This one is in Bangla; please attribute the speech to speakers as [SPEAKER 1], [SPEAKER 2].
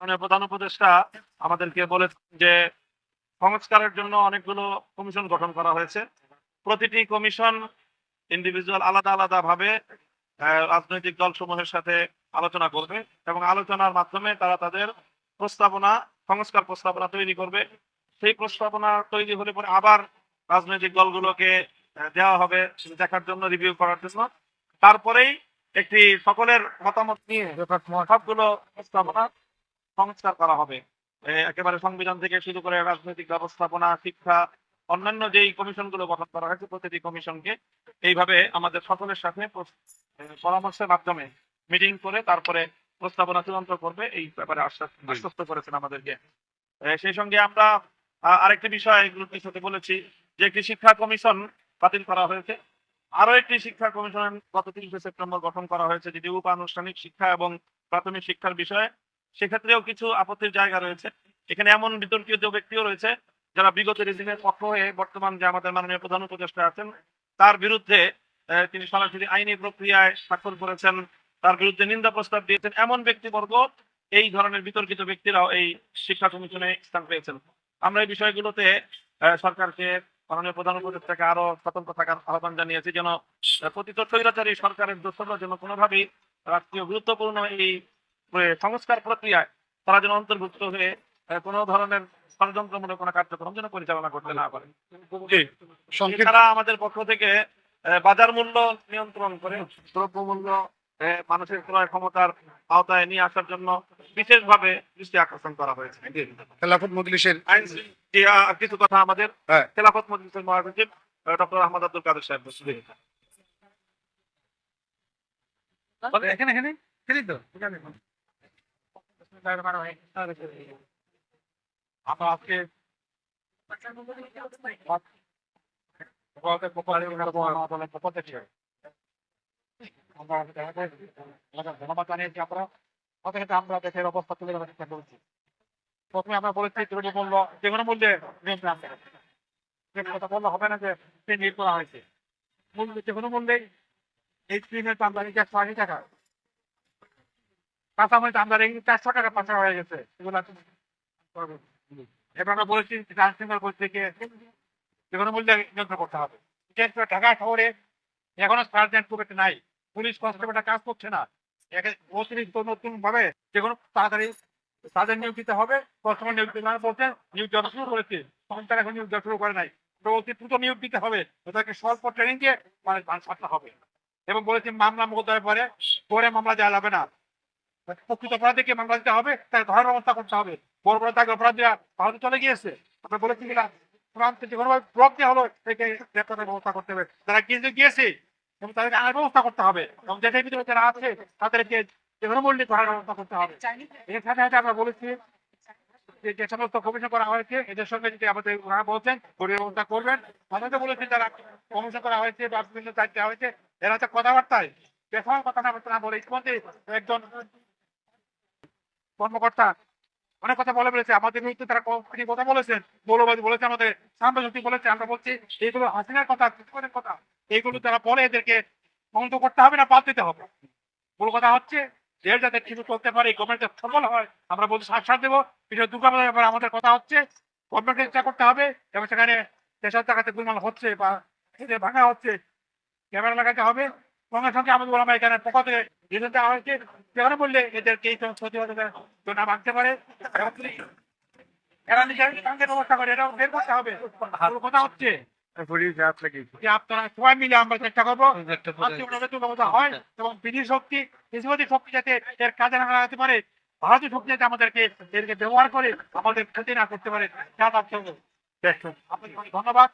[SPEAKER 1] প্রধান উপদেষ্টা আমাদেরকে বলে যে সংস্কারের জন্য অনেকগুলো কমিশন গঠন করা হয়েছে। প্রতিটি কমিশন ইন্ডিভিজুয়াল আলাদা আলাদা ভাবে রাজনৈতিক দলসমূহের সাথে আলোচনা করবে এবং আলোচনার মাধ্যমে তারা তাদের প্রস্তাবনা, সংস্কার প্রস্তাবনা তৈরি করবে। সেই প্রস্তাবনা তৈরি হলে পরে আবার রাজনৈতিক দলগুলোকে দেওয়া হবে দেখার জন্য রিভিউ করার জন্য। তারপরেই একটি সকলের মতামত নিয়ে সবগুলো প্রস্তাবনা সংস্কার করা হবে। একেবারে সংবিধান থেকে শুরু করে রাজনৈতিক ব্যবস্থাপনা শিক্ষা অন্যান্য যেই কমিশনগুলো গঠন করা হয়েছে প্রতিটি কমিশনকে এইভাবে আমাদের সকলের সাথে পরামর্শের মাধ্যমে মিটিং করে তারপরে প্রস্তাবনা চূড়ান্ত করবে এই ব্যাপারে আশ্বাস আশ্বস্ত করেছেন আমাদেরকে। সেই সঙ্গে আমরা আরেকটি বিষয় এগুলোর সাথে বলেছি যে একটি শিক্ষা কমিশন বাতিল করা হয়েছে। আরও একটি শিক্ষা কমিশন গত তিরিশে সেপ্টেম্বর গঠন করা হয়েছে যেটি উপ আনুষ্ঠানিক শিক্ষা এবং প্রাথমিক শিক্ষার বিষয়ে সেক্ষেত্রেও কিছু আপত্তির জায়গা রয়েছে। এখানে এমন বিতর্কিত ব্যক্তিও রয়েছে, যারা বিগত রেজিমের পক্ষ হয়ে বর্তমান যে আমাদের মাননীয় প্রধান উপদেষ্টা আছেন, তার বিরুদ্ধে তিনি সরাসরি আইনি প্রক্রিয়ায় স্বাক্ষর করেছেন, তার বিরুদ্ধে নিন্দা প্রস্তাব দিয়েছেন। এমন ব্যক্তিবর্গ, এই ধরনের বিতর্কিত ব্যক্তিরাও এই শিক্ষা কমিশনে স্থান পেয়েছেন। আমরা এই বিষয়গুলোতে সরকারকে, মাননীয় প্রধান উপদেষ্টাকে আরও সতর্ক থাকার আহ্বান জানিয়েছি যেন পতিত স্বৈরাচারী সরকারের দোষরা যেন কোনোভাবেই রাষ্ট্রীয় গুরুত্বপূর্ণ এই সংস্কার প্রক্রিয়ায় তারা যেন অন্তর্ভুক্ত হয়ে কোনো ধরনের ষড়যন্ত্রমূলক কোনো কার্যক্রম যেন পরিচালনা করতে না পারে। এছাড়া আমাদের পক্ষ থেকে বাজার মূল্য নিয়ন্ত্রণ করে দ্রব্য মূল্য মানুষের ক্রয় ক্ষমতার আওতায় নিয়ে আসার জন্য বিশেষভাবে দৃষ্টি আকর্ষণ করা হয়েছে।
[SPEAKER 2] খেলাফত মজলিসের
[SPEAKER 1] কিছু কথা আমাদের
[SPEAKER 2] হ্যাঁ।
[SPEAKER 1] খেলাফত মজলিসের মহাসচিব ডক্টর আহমদ আব্দুল কাদের সাহেব
[SPEAKER 2] এখানে এখানে? তো।
[SPEAKER 1] আমরা আজকে থেকে আমরা এলাকার ধন্যবাদ জানিয়েছি আমরা আমরা দেশের অবস্থা তুলে ধরার চেষ্টা করেছি। প্রথমে আমরা বলেছি দ্রব্য মূল্য যে কোনো মূল্যে নিয়ন্ত্রণ আনতে কথা বললে হবে না যে নিয়োগ করা হয়েছে। মূল্য যে কোনো মূল্যেই এই ট্রেনের দাম দাঁড়িয়ে একশো আশি টাকা কাঁচামরিচ চারশো টাকা হয়ে গেছে। এবার আমরা বলেছি মূল্যে নিয়ন্ত্রণ করতে হবে। ঢাকা শহরে এখনও সার্জেন্ট খুব একটা নাই। পুলিশ কনস্টেবলটা কাজ করছে না। অতিরিক্ত নতুন ভাবে যে কোনো তাড়াতাড়ি নিয়োগ দিতে হবে। বর্তমান নিয়োগ দিতে না বলছেন নিয়োগ দেওয়া শুরু করেছে। এখন নিয়োগ শুরু করে নাই। অতি দ্রুত নিয়োগ দিতে হবে। ওদেরকে স্বল্প ট্রেনিং দিয়ে মানে ছাড়তে হবে। এবং বলেছি মামলা মোকদ্দমা পরে পরে মামলা দেওয়া যাবে না। প্রকৃত অপরাধীকে মামলা দিতে হবে? তার ধরার ব্যবস্থা করতে হবে। বড় বড় তাকে অপরাধীরা ভারতে চলে গিয়েছে। আমরা বলেছি কিনা? প্রান্তে যে কোনো ব্লক দেওয়া হলো থেকে গ্রেপ্তারের ব্যবস্থা করতে হবে। যারা গিয়েছে গিয়েছে, এবং তাদেরকে আনার ব্যবস্থা করতে হবে। এবং দেশের ভিতরে যারা আছে, তাদেরকে যে কোনো মূল্যে ধরার ব্যবস্থা করতে হবে। এর সাথে সাথে আমরা বলেছি যে যে সমস্ত কমিশন করা হয়েছে, এদের সঙ্গে যদি আমাদের ওনারা বলছেন গরিবের ব্যবস্থা করবেন। আমাদের বলেছি যারা কমিশন করা হয়েছে বা বিভিন্ন দায়িত্ব হয়েছে, এরা হচ্ছে কথাবার্তায় বেসমান কথা না বলে ইতিমধ্যে একজন কর্মকর্তা অনেক কথা বলে বলেছে আমাদের বিরুদ্ধে তারা কথা বলেছেন মৌলবাদী বলেছে আমাদের শক্তি বলেছে, আমরা বলছি এইগুলো হাসিনার কথা, দুশ্মনের কথা এইগুলো তারা বলে এদেরকে বন্ধ করতে হবে না, বাদ দিতে হবে। মূল কথা হচ্ছে দেশ যাতে ঠিক চলতে পারে গভর্নমেন্ট সফল হয়, আমরা বলছি সাক্ষাৎ দেবো। বিষয় দুর্গাপূজার ব্যাপারে আমাদের কথা হচ্ছে গভর্নমেন্টকে চেষ্টা করতে হবে, এবং সেখানে দেশের জায়গাতে গুলমাল হচ্ছে বা ভাঙা হচ্ছে, ক্যামেরা লাগাতে হবে। সঙ্গে সঙ্গে আমাদের ওলামা এখানে পক্ষ থেকে নির্দেশ দেওয়া হয়েছে। যেখানে বললে এদেরকে এই সমস্ত না ভাঙতে পারে। এরা নিজের সঙ্গে ব্যবস্থা করে এটাও বের করতে হবে। কথা হচ্ছে আপনারা সবাই মিলে আমরা চেষ্টা করব। হয় এবং বিধি শক্তি যাতে এর কাজে না লাগাতে পারে ভারতীয় শক্তি যাতে আমাদেরকে এদেরকে ব্যবহার করে আমাদের ক্ষতি না করতে পারে খেয়াল রাখতে হবে। ধন্যবাদ।